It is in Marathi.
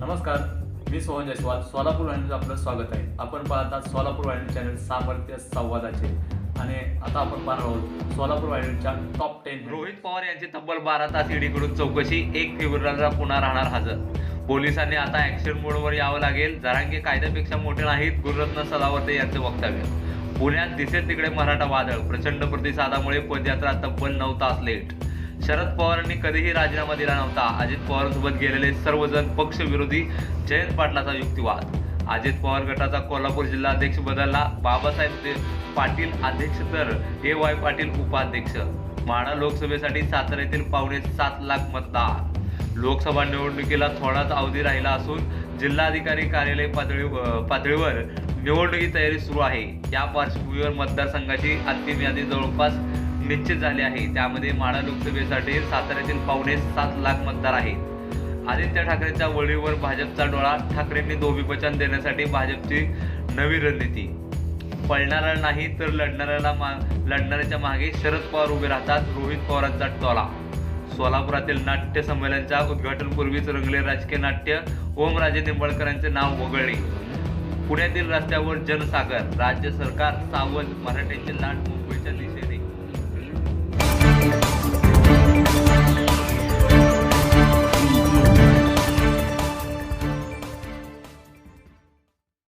नमस्कार मी सोहन जयस्वाल सोलापूर वाहिनीचं आपलं स्वागत आहे. आपण पाहतात सोलापूर वाहिनी चॅनल सामर्थ्य संवादाचे. आणि आता आपण पाहणार आहोत सोलापूर वाहिनीच्या टॉप टेन रोहित पवार यांची तब्बल बारा तास ईडीकडून चौकशी एक फेब्रुवारीला पुन्हा राहणार हजर. पोलिसांनी आता ऍक्शन मोडवर यावं लागेल जरांगे कायद्यापेक्षा मोठे नाहीत गुरुरत्न सदावर्ते यांचं वक्तव्य. पुण्यात दिसेल तिकडे मराठा वादळ. प्रचंड प्रतिसादामुळे पदयात्रा तब्बल नऊ तास लेट शरद पवारांनी कधीही राजीनामा दिला नव्हता. अजित पवारांसोबत गेलेले सर्वजण पक्षविरोधी जयंत पाटलाचा युक्तिवाद. अजित पवार गटाचा कोल्हापूर जिल्हा अध्यक्ष बदलला. बाबासाहेब ते- पाटील अध्यक्ष तर ए वाय पाटील उपाध्यक्ष. माढा लोकसभेसाठी सातारा येथील पावणे सात लाख मतदार लोकसभा निवडणुकीला थोडाच अवधी राहिला असून जिल्हाधिकारी कार्यालय पातळी पातळीवर निवडणुकी तयारी सुरू आहे. या पार्श्वभूमीवर मतदारसंघाची अंतिम यादी जवळपास निश्चित झाले आहे. त्यामध्ये माढा लोकसभेसाठी साताऱ्यातील पावणे सात लाख मतदार आहेत. आदित्य ठाकरेंच्या वळीवर भाजपचा डोळा ठाकरेंनी धोबीपचन देण्यासाठी भाजपची नवी रणनीती. पळणारा नाही तर लढणाऱ्याला मा लढणाऱ्याच्या मागे शरद पवार उभे राहतात रोहित पवारांचा टोला. सोलापुरातील नाट्य संमेलनच्या उद्घाटनपूर्वीच रंगले राजकीय नाट्य ओमराजे निंबाळकरांचे नाव वगळले. पुण्यातील रस्त्यावर जनसागर राज्य सरकार सावध मराठ्यांची लाट मुंबईच्या दिशेने.